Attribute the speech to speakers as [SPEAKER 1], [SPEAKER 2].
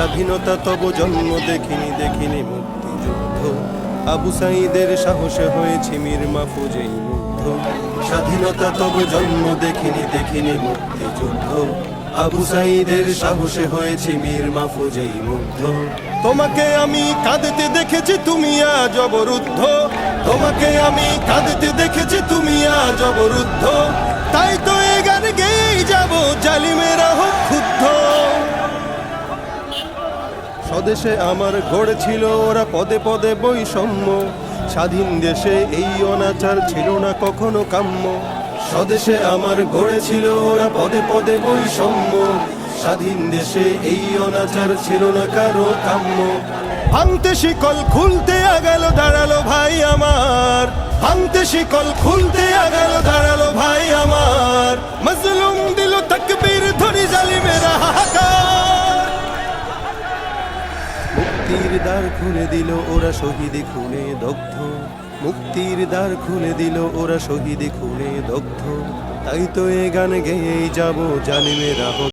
[SPEAKER 1] স্বাধীনতা তব জন্ম দেখিনি দেখিনি মুক্তিযুদ্ধ। আবু সাইদের সাহসে হয়েছে মীর মাহফুজেই মুগ্ধ। স্বাধীনতা তব জন্ম দেখিনি দেখিনি মুক্তিযুদ্ধ। আবু সাইদের সাহসে হয়েছে মীর মাহফুজেই মুগ্ধ। তোমাকে আমি কাঁদতে দেখেছি তুমি আজ অবরুদ্ধ। তোমাকে আমি কাঁদতে দেখেছি তুমি আজ অবরুদ্ধ। স্বদেশে আমার গড়েছিল ওরা পদে পদে বৈষম্য। স্বাধীন দেশে এই অনাচার ছিল না কখনো কাম্য। স্বদেশে আমার গড়েছিল ওরা পদে পদে বৈষম্য। স্বাধীন দেশে এই অনাচার ছিল না কারও কাম্য। ভাঙতে শিকল খুলতে আগালো দাঁড়াল ভাই আমার। ভাঙতে শিকল খুলতে আগালো দাঁড়াল ভাই মুক্তির দ্বার খুলে দিল, ওরা শহীদ খুনে দগ্ধ। মুক্তির দ্বার খুলে দিল, ওরা শহীদ খুনে দগ্ধ। তাই তো এ গান গেয়েই যাব, জালিমেরা হোক